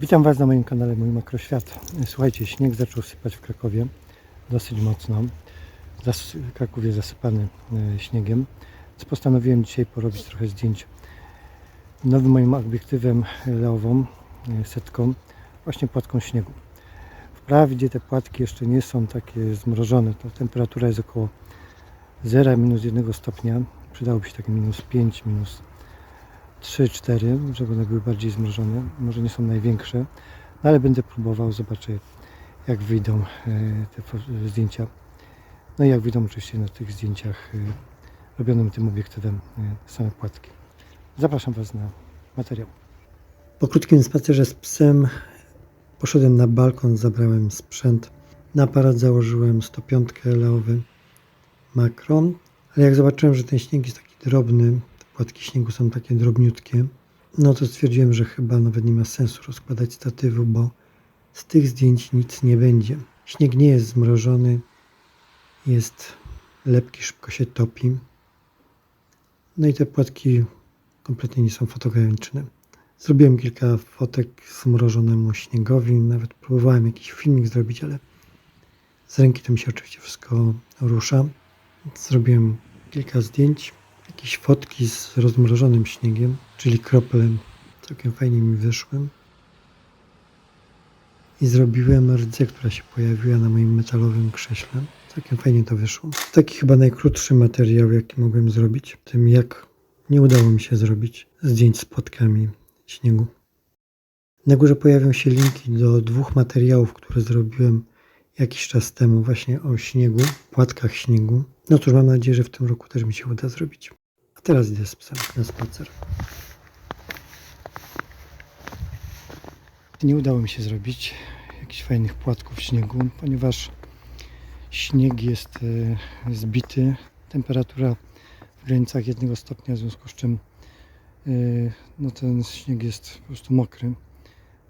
Witam Was na moim kanale Mój Makroświat. Słuchajcie, śnieg zaczął sypać w Krakowie dosyć mocno. Zas Kraków jest zasypany e, śniegiem, postanowiłem dzisiaj porobić trochę zdjęć nowym moim obiektywem leową, e, setką, właśnie płatką śniegu. Wprawdzie te płatki jeszcze nie są takie zmrożone, to temperatura jest około 0, minus 1 stopnia. Przydałoby się takie minus 5, minus 3-4, żeby one były bardziej zmrożone. Może nie są największe, no ale będę próbował, zobaczę jak wyjdą e, te zdjęcia. No i jak wyjdą oczywiście na tych zdjęciach e, robionym tym obiektywem e, same płatki. Zapraszam Was na materiał. Po krótkim spacerze z psem poszedłem na balkon, zabrałem sprzęt. Na aparat założyłem 105 leowy makro, ale jak zobaczyłem, że ten śnieg jest taki drobny, płatki śniegu są takie drobniutkie, no to stwierdziłem, że chyba nawet nie ma sensu rozkładać statywu, bo z tych zdjęć nic nie będzie. Śnieg nie jest zmrożony, jest lepki, szybko się topi. No i te płatki kompletnie nie są fotogeniczne. Zrobiłem kilka fotek zmrożonemu śniegowi, nawet próbowałem jakiś filmik zrobić, ale z ręki to mi się oczywiście wszystko rusza. Zrobiłem kilka zdjęć, jakieś fotki z rozmrożonym śniegiem, czyli kroplem. Całkiem fajnie mi wyszły. I zrobiłem rdzę, która się pojawiła na moim metalowym krześle. Całkiem fajnie to wyszło. Taki chyba najkrótszy materiał, jaki mogłem zrobić. Tym jak nie udało mi się zrobić zdjęć z płatkami śniegu. Na górze pojawią się linki do dwóch materiałów, które zrobiłem jakiś czas temu właśnie o śniegu, płatkach śniegu. No cóż, mam nadzieję, że w tym roku też mi się uda zrobić. Teraz idę z psem na spacer. Nie udało mi się zrobić jakichś fajnych płatków śniegu, ponieważ śnieg jest e, zbity. Temperatura w granicach jednego stopnia, w związku z czym e, no ten śnieg jest po prostu mokry.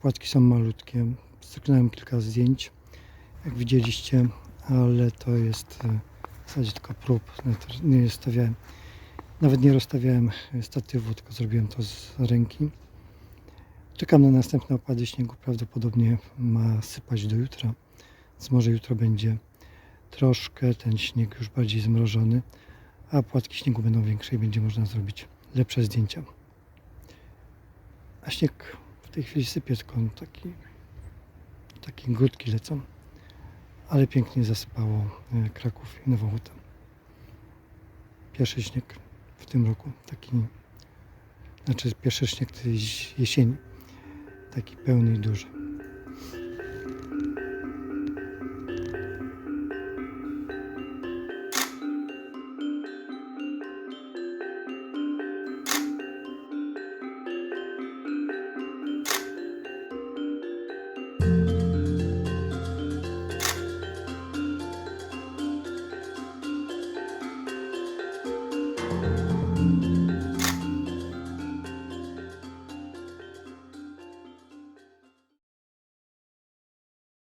Płatki są malutkie. Styknąłem kilka zdjęć jak widzieliście, ale to jest e, w zasadzie tylko prób. Nawet nie stawiałem, nawet nie rozstawiałem statywu, tylko zrobiłem to z ręki. Czekam na następne opady śniegu. Prawdopodobnie ma sypać do jutra, więc może jutro będzie troszkę ten śnieg już bardziej zmrożony, a płatki śniegu będą większe i będzie można zrobić lepsze zdjęcia. A śnieg w tej chwili sypie, tylko taki, takie grudki lecą ale pięknie zasypało e, Kraków i Nową Hutę. Pierwszy śnieg w tym roku, taki, znaczy pierwszy śnieg jesieni, taki pełny i duży.